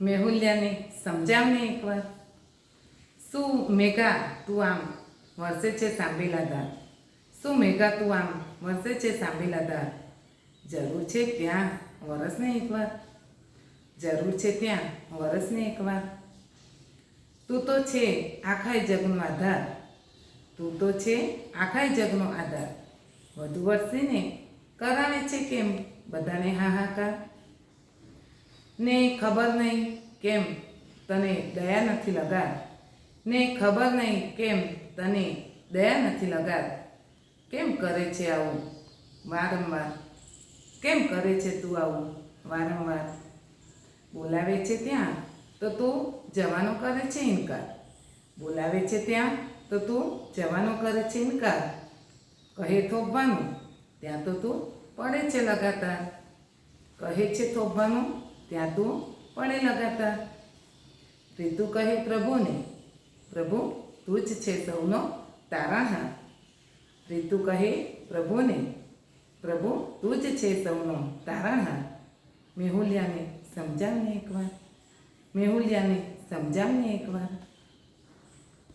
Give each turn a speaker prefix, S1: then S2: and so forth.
S1: મેહુલ્યાને સમજાવને એકવાર. શું મેઘા, તું આમ વરસે છે સાંભેલા દાર? શું મેઘા, તું આમ વરસે છે સાંભેલા દાર? જરૂર છે ત્યાં વરસને એકવાર. જરૂર છે ત્યાં વરસને એકવાર. તું તો છે આખાય જગનો આધાર. તું તો છે આખાય જગનો આધાર. વધુ વરસીને કરાવે છે કેમ બધાને હાહાકાર? ને ખબર નહીં કેમ તને દયા નથી લગાડ ને ખબર નહીં કેમ તને દયા નથી લગાડ કેમ કરે છે આવું વારંવાર? કેમ કરે છે તું આવું વારંવાર? બોલાવે છે ત્યાં તો તું જવાનો કરે છે ઇનકાર. બોલાવે છે ત્યાં તો તું જવાનો કરે છે ઇનકાર. કહે થોભવાનું, ત્યાં તો તું પડે છે લગાતાર. કહે છે થોભવાનું ત્યાં તું પડે લગાતાર રીતુ કહે, પ્રભુને, પ્રભુ, તું જ છે સૌનો તારાહા રીતુ કહે, પ્રભુને, પ્રભુ, તું જ છે સૌનો તારાહા મેહુલિયાને સમજાવને એકવાર મેહુલિયાને સમજાવને એકવાર